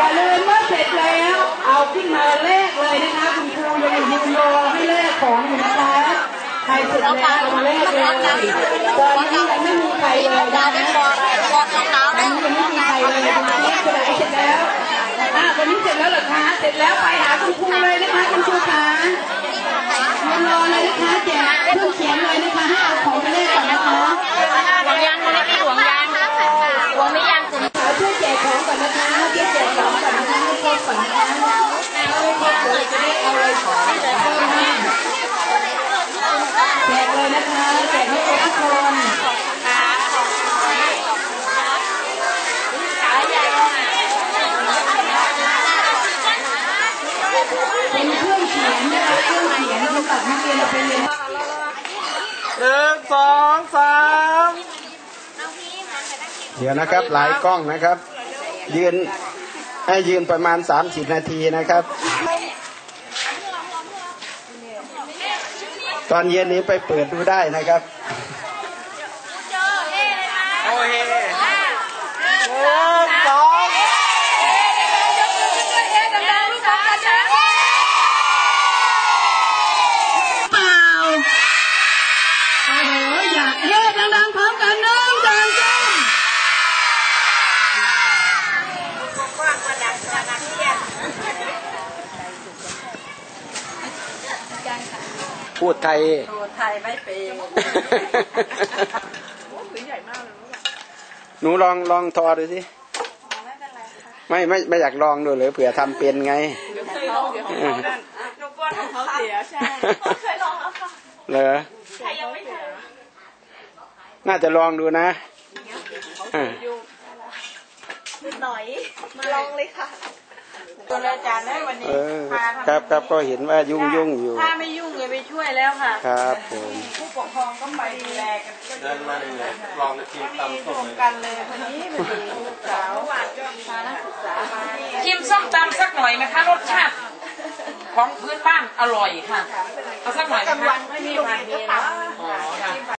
อย่าลืมว่าเสร็จแล้ว เอาขึ้นมาแลกเลยนะคะคุณครูยังยืนรอให้แลกของอยู่นะคะใครเสร็จแล้วเอามาแลกเลยตอนนี้ยังไม่มีใครเลยนะบอกน้องๆตอนนี้ยังไม่มีใครเลยคุณครูจะได้เสร็จแล้วอะวันนี้เสร็จแล้วเหรอคะเสร็จแล้วไปหาคุณครูเลยนะคะคุณครูคะยืนรอเลยนะคะแจกเครื่องเขียนเลยนะคะให้เอาของมาแลกก่อนนะคะ หวงยางคนนี้มีหวงยางหวงไม่ยางกลุ่ม ขอช่วยแจกของก่อนนะคะช่วยแจกของก่อนนะคะให้ครบก่อนนะคะให้ครบเลยจะได้เอาเลยของเพิ่มให้แจกเลยนะคะแจกให้ครบทุกคนเป็นเครื่องเขียนนะคะเครื่องเขียนสำหรับนักเรียนเอาไปเรียน หนึ่ง สองสามเดี๋ยวนะครับหลายกล้องนะครับ ยืนให้ยืนประมาณ30นาทีนะครับ ตอนเย็นนี้ไปเปิดดูได้นะครับ โอเค พูดไทยไทยไม่เป็นหนูลองลองทอดูสิ ไม่ไม่ไม่อยากลองดูเลยเผื่อทำเป็นไงเคยลองเดี๋ยวเขานั่นหนูกลัวของเขาเสียใช่เคยลองแล้วค่ะ เหรอใครยังไม่เคยน่าจะลองดูนะอ่า หน่ อยมาลองเลยค่ะตัวอาจารย์ได้วันนี้เออครับครับก็เห็นว่ายุ่งยุ่งอยู่ ถ้าไม่ยุ่งเลยไปช่วยแล้วค่ะ ครับผมผู้ปกครองก็ไปดูแลกันก็เดินมาเลยลองทีมตำส้มเลยกันเลยวันนี้มันดีลูกสาวหวานก็พานักศึกษามาชิมส้มตำสักหน่อยไหมคะรสชาติของพื้นบ้านอร่อยค่ะเอาสักหน่อยไหมกลางวัคะนไม่มีวันนี้นะ